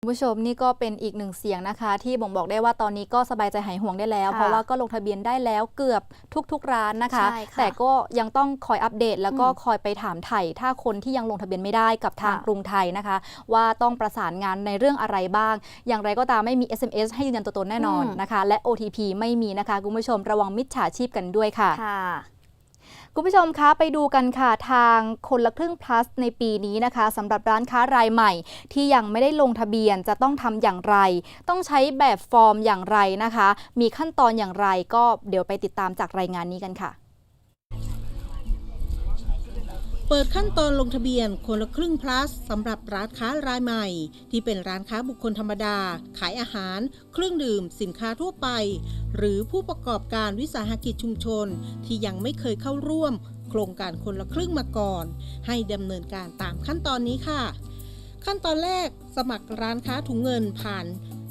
คุณผู้ชมนี่ก็เป็นอีกหนึ่งเสียงนะคะ ที่บ่งบอกได้ว่าตอนนี้ก็สบายใจหายห่วงได้แล้วค่ะเพราะว่าก็ลงทะเบียนได้แล้วเกือบทุก ๆ ร้านนะคะใช่ค่ะแต่ก็ยังต้องคอยอัปเดต แล้วก็อืมคอยไปถามไถ่ถ้าคนที่ยังลงทะเบียนไม่ได้กับทางค่ะกรุงไทยนะคะ ว่าต้องประสานงานในเรื่องอะไรบ้าง อย่างไรก็ตามไม่มี SMS ให้ยืนยันตัวตนแน่นอนนะคะ และ OTP ไม่มีนะคะคุณผู้ชมระวังมิจฉาชีพกันด้วยค่ะ คุณผู้ชมคะไปดูกันค่ะทางคนละครึ่ง plus ในปีนี้นะคะสำหรับร้านค้ารายใหม่ ที่ยังไม่ได้ลงทะเบียนจะต้องทำอย่างไร ต้องใช้แบบฟอร์มอย่างไรนะคะ มีขั้นตอนอย่างไรก็เดี๋ยวไปติดตามจากรายงานนี้กันค่ะ เปิดขั้นตอนลงทะเบียนคนละครึ่ง plus สำหรับร้านค้ารายใหม่ ที่เป็นร้านค้าบุคคลธรรมดา ขายอาหาร เครื่องดื่ม สินค้าทั่วไป หรือผู้ประกอบการวิสาหกิจชุมชน ที่ยังไม่เคยเข้าร่วม โครงการคนละครึ่งมาก่อน ให้ดำเนินการตามขั้นตอนนี้ค่ะ ขั้นตอนแรกสมัครร้านค้าถุงเงินผ่าน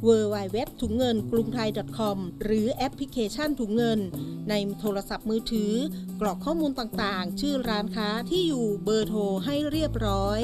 w w w ถุงเงินกรุงไทย .com หรือแอปพลิเคชันถุงเงิน ในโทรศัพท์มือถือ กรอกข้อมูลต่างๆ ชื่อร้านค้าที่อยู่เบอร์โทรให้เรียบร้อย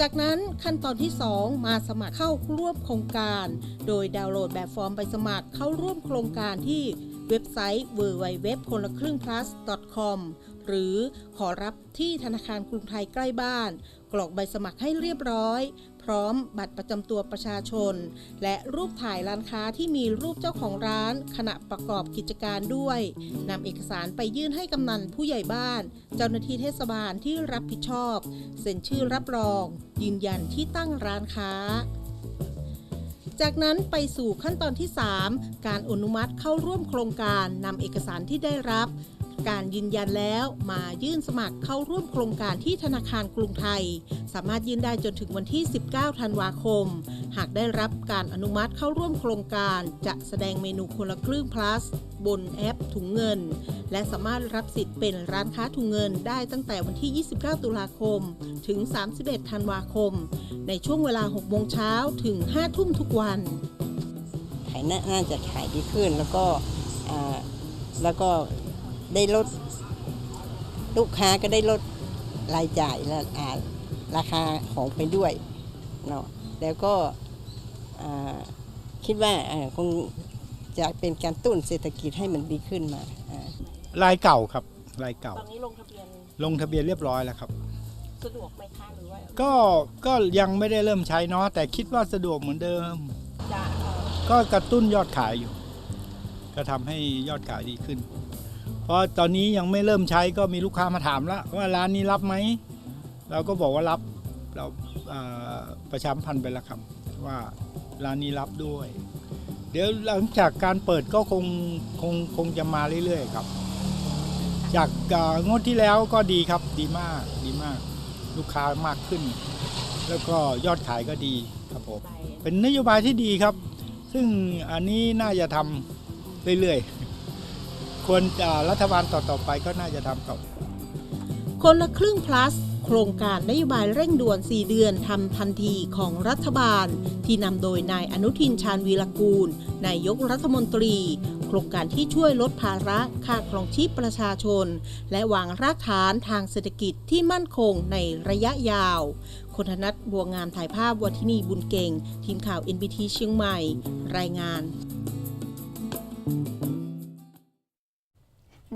จากนั้นขั้นตอนที่ 2 มาสมัครเข้าร่วมโครงการ โดยดาวน์โหลดแบบฟอร์มไปสมัครเข้าร่วมโครงการที่ เว็บไซต์ www คนละครึ่ง plus com หรือขอรับที่ธนาคารกรุงไทยใกล้บ้าน กรอกใบสมัครให้เรียบร้อย พร้อมบัตรประจำตัวประชาชน และรูปถ่ายร้านค้าที่มีรูปเจ้าของร้าน ขณะประกอบกิจการด้วยนำเอกสารไปยื่นให้กำนันผู้ใหญ่บ้าน เจ้าหน้าที่เทศบาลที่รับผิดชอบ เซ็นชื่อรับรอง ยืนยันที่ตั้งร้านค้า จากนั้นไปสู่ขั้นตอนที่ 3 การอนุมัติเข้าร่วมโครงการนำเอกสารที่ได้รับ การยืนยันแล้วมายื่นสมัครเข้าร่วมโครงการที่ธนาคารกรุงไทย สามารถยื่นได้จนถึงวันที่ 19 ธันวาคม หากได้รับการอนุมัติเข้าร่วมโครงการจะแสดงเมนูคนละครึ่ง plus บนแอปถุงเงิน และสามารถรับสิทธิ์เป็นร้านค้าถุงเงินได้ตั้งแต่วันที่ 29 ตุลาคม ถึง 31 ธันวาคม ในช่วงเวลา 6 โมงเช้าถึง 5 ทุ่มทุกวัน ขายนาน่าจะขายดีขึ้นแล้วก็แล้วก็ ได้ลด ลูกค้าก็ได้ลดรายจ่ายและอ่าราคาของไปด้วยเนาะแล้วก็อ่าคิดว่าอ่าคงจะเป็นการตุ้นเศรษฐกิจให้มันดีขึ้นมาอ่าลายเก่าครับลายเก่าตอนนี้ลงทะเบียนลงทะเบียนเรียบร้อยแล้วครับ สะดวกไหมคะหรือว่าก็ก็ยังไม่ได้เริ่มใช้เนาะแต่คิดว่าสะดวกเหมือนเดิมจะเอ่อก็กระตุ้นยอดขายอยู่ ก็ทำให้ยอดขายดีขึ้น เพราะตอนนี้ยังไม่เริ่มใช้ก็มีลูกค้ามาถามแล้วว่าร้านนี้รับไหม เราก็บอกว่ารับเราเอ่อประชาสัมพันธ์ไปแล้วครับว่าร้านนี้รับด้วย เดี๋ยวหลังจากการเปิดก็คงคงคงจะมาเรื่อยๆครับ จากเอ่องวดที่แล้วก็ดีครับดีมากดีมาก ลูกค้ามากขึ้น แล้วก็ยอดขายก็ดีครับผมเป็นนโยบายที่ดีครับ ซึ่งอันนี้น่าจะทำเรื่อยๆ ควรรัฐบาลต่อๆไปก็น่าจะทำต่อคนละครึ่ง plus โครงการนโยบายเร่งด่วน 4 เดือนทำทันทีของรัฐบาล ที่นำโดยนายอนุทินชาญวีรกูล นายกรัฐมนตรี โครงการที่ช่วยลดภาระค่าครองชีพประชาชน และวางรากฐานทางเศรษฐกิจที่มั่นคงในระยะยาว คนธนัทบัวงามถ่ายภาพวัทินีบุญเก่ง ทีมข่าว NBT เชียงใหม่ รายงาน